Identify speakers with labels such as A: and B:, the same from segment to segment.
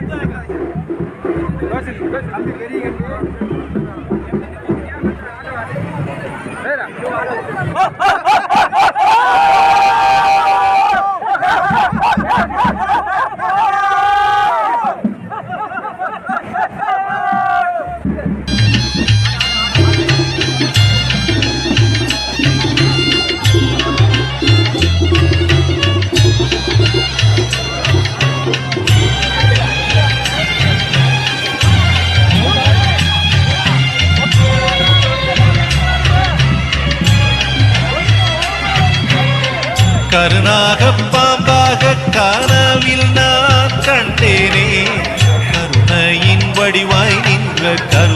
A: Leute, haben wir weniger கருணாக பாம்பாக காணவில் நான் கண்டேனே. கருணையின் வடிவாய் நின்ற கரு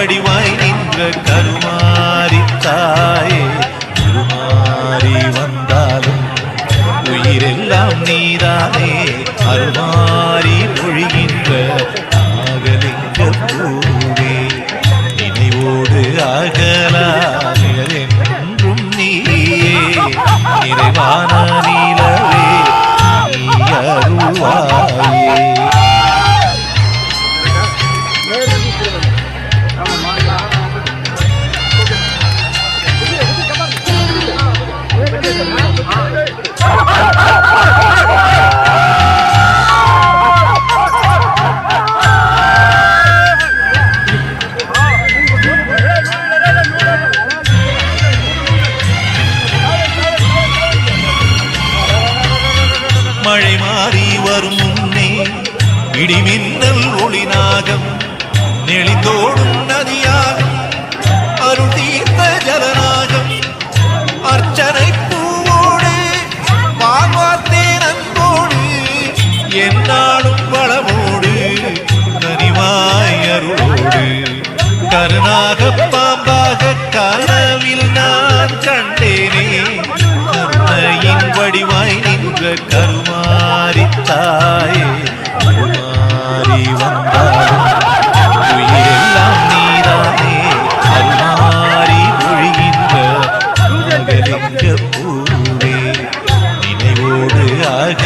A: வடிவாய் நின்ற கருமா.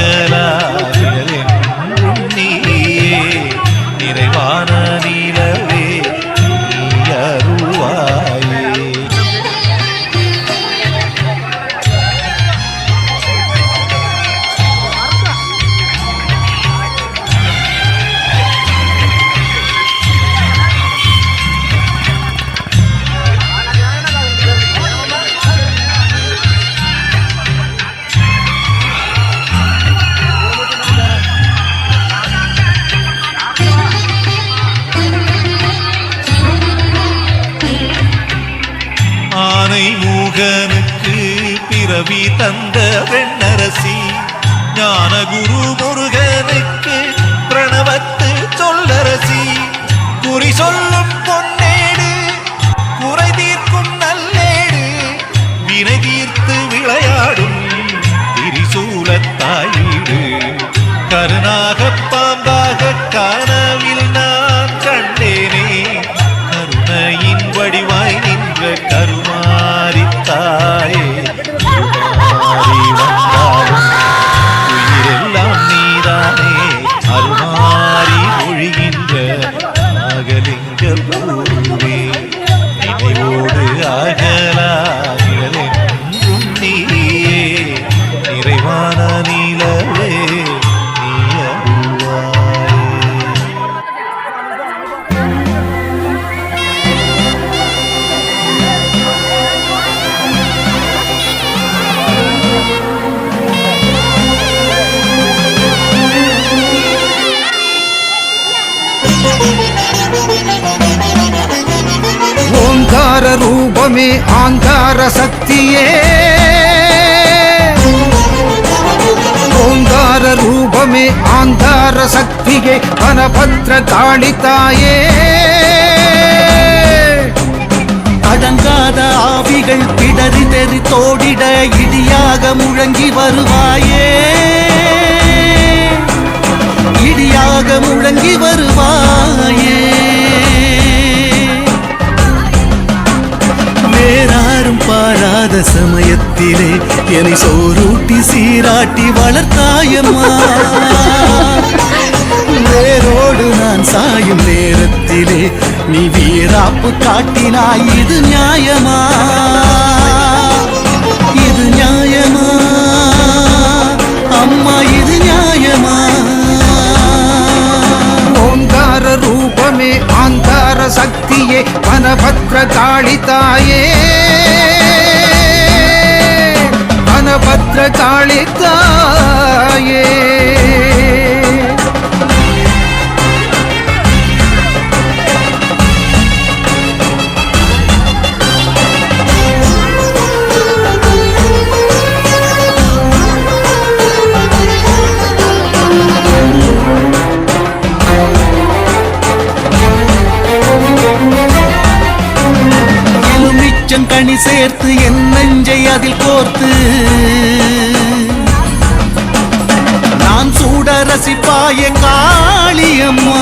A: ജല உதவி தந்த வெண்ணரசி ஞான குருமோ
B: ஓங்கார ரூபமே ஆங்கார சக்தியே. ஓங்கார ரூபமே ஆங்கார சக்தியே பனபத்ர காளிதாயே
C: அடங்காத ஆவிகள் பிடரி தெறி தோடிட இடியாக முழங்கி வருவாயே. இடியாக முழங்கி வருவாயே. பாராத சமயத்திலே என்னை சோரூட்டி சீராட்டி வளர்த்தாயம்மா. வேரோடு நான் சாயும் நேரத்திலே நீ வீராப்பு காட்டினாய் இது நியாயமா? இது நியாயமா? அம்மா இது நியாயமா?
B: ஓங்கார ரூபமே ஆங்கார சக்தியே வனபத்ர தாளி தாயே. காளிதாயே
C: கனி சேர்த்து என் நெஞ்சை அதில் கோர்த்து. கூட ரசிப்பாய காளியம்மா.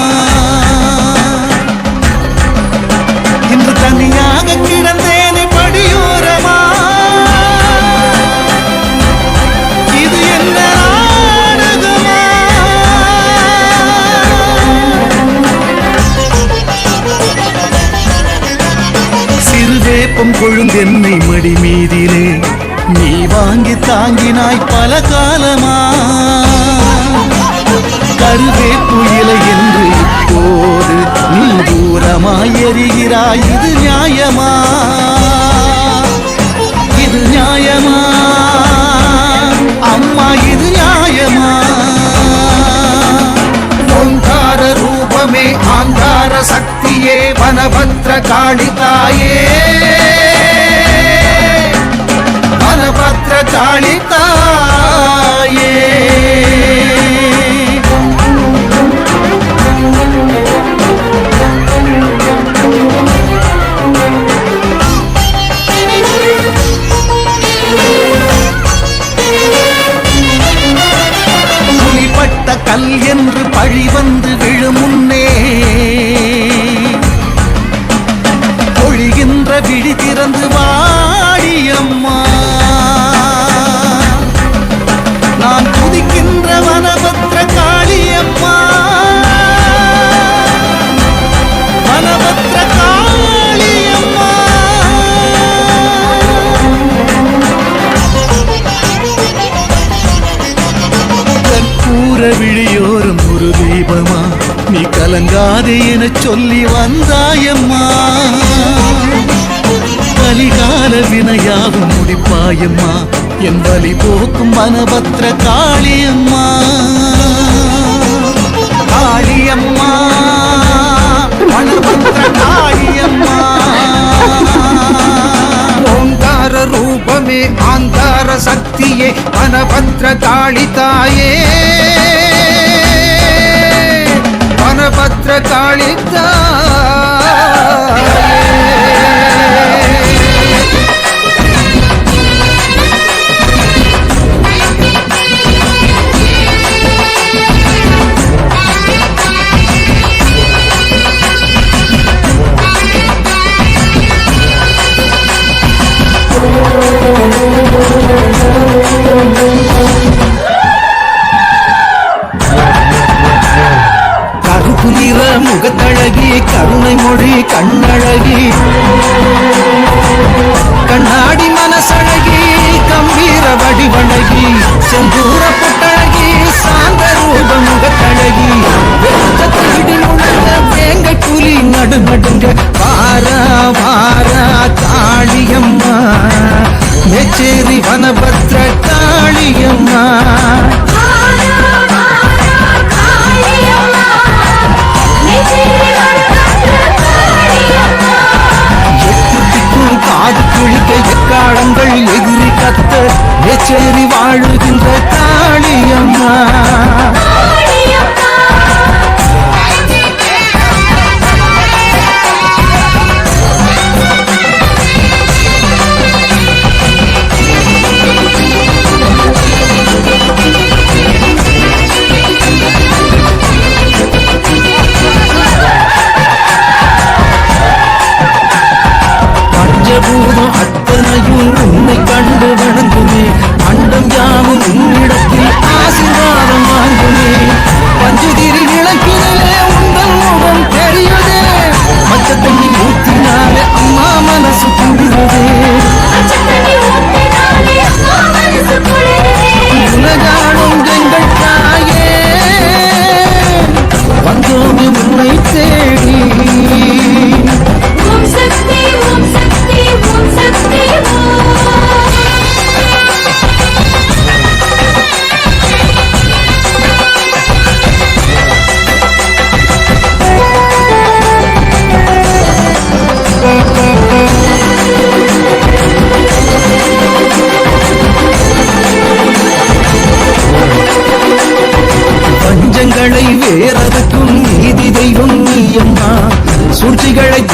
C: இன்று தனியாக கிடந்தேனே படியோரமா. இது என்ன நாடகமா? சிறுவேப்பம் கொழுந்தென்னை மடி மீதிலே. நீ வாங்கி தாங்கினாய் பல காலமா? கருவேப்பு இலை என்று இப்போது நீ தூரமாய் எறிகிறாய் இது நியாயமா? இது நியாயமா? அம்மா இது நியாயமா?
B: ஓங்கார ரூபமே ஆங்கார சக்தியே வனபத்ர காளிதாயே வனபத்ர
C: காளிதா போக்கும் வனபத்ர காளியம்மா. காளியம்மா. வனபத்ர காளியம்மா.
B: ஓங்கார ரூபமே ஆந்தார சக்தியே வனபத்ர காளிதாயே வனபத்ர காளிதாயே மேச்சேரி வனபத்ர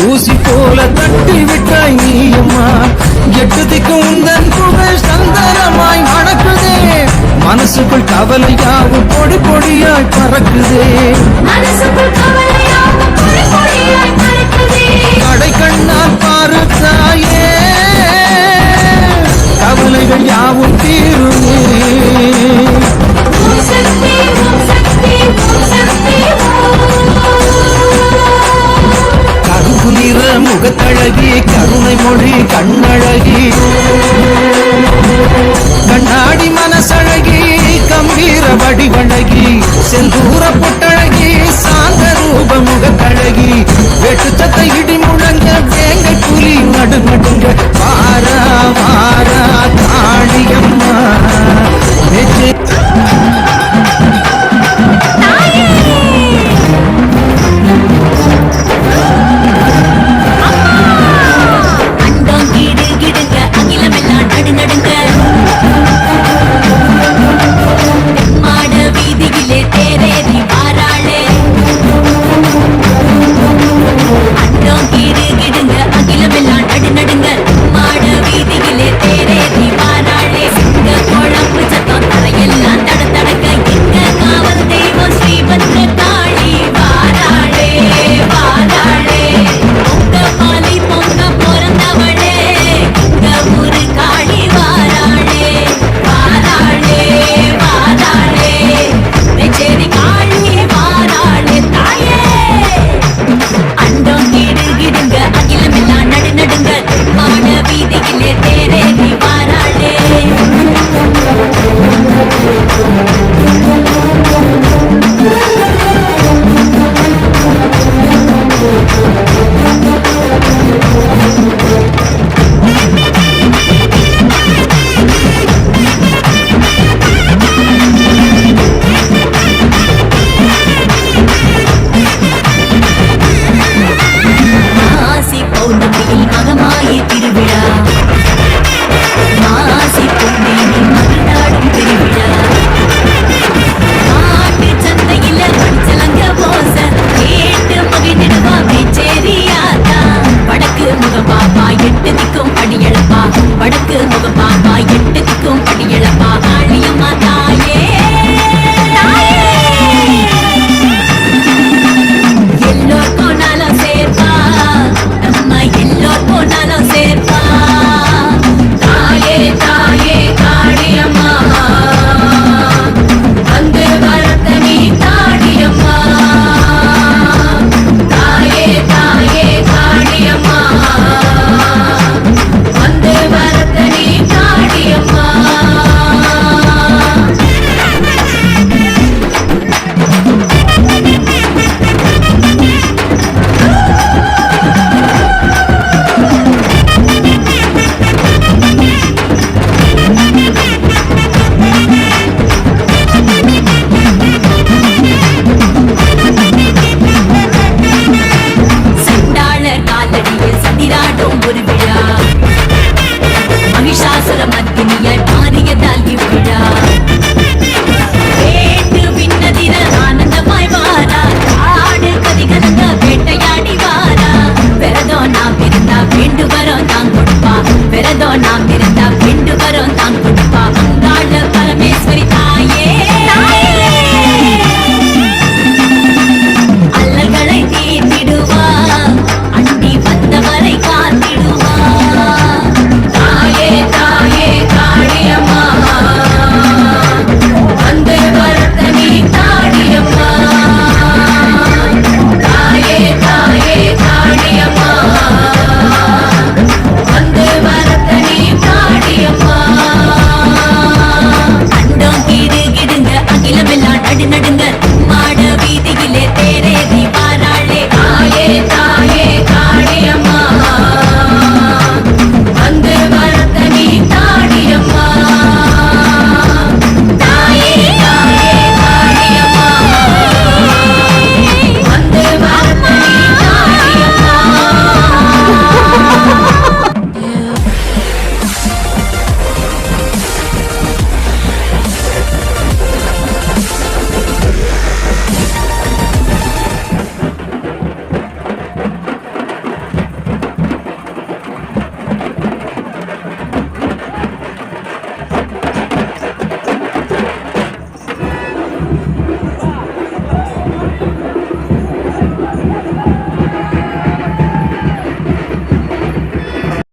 D: ஊசி போல தட்டி விட்டாய் நீ அம்மா. எட்டு திக்கு உந்தன் புகழ் சந்தனமாய் நடக்குதே மனசுக்குள் கவலையாவும் பொடி பொடியாய் பறக்குதே.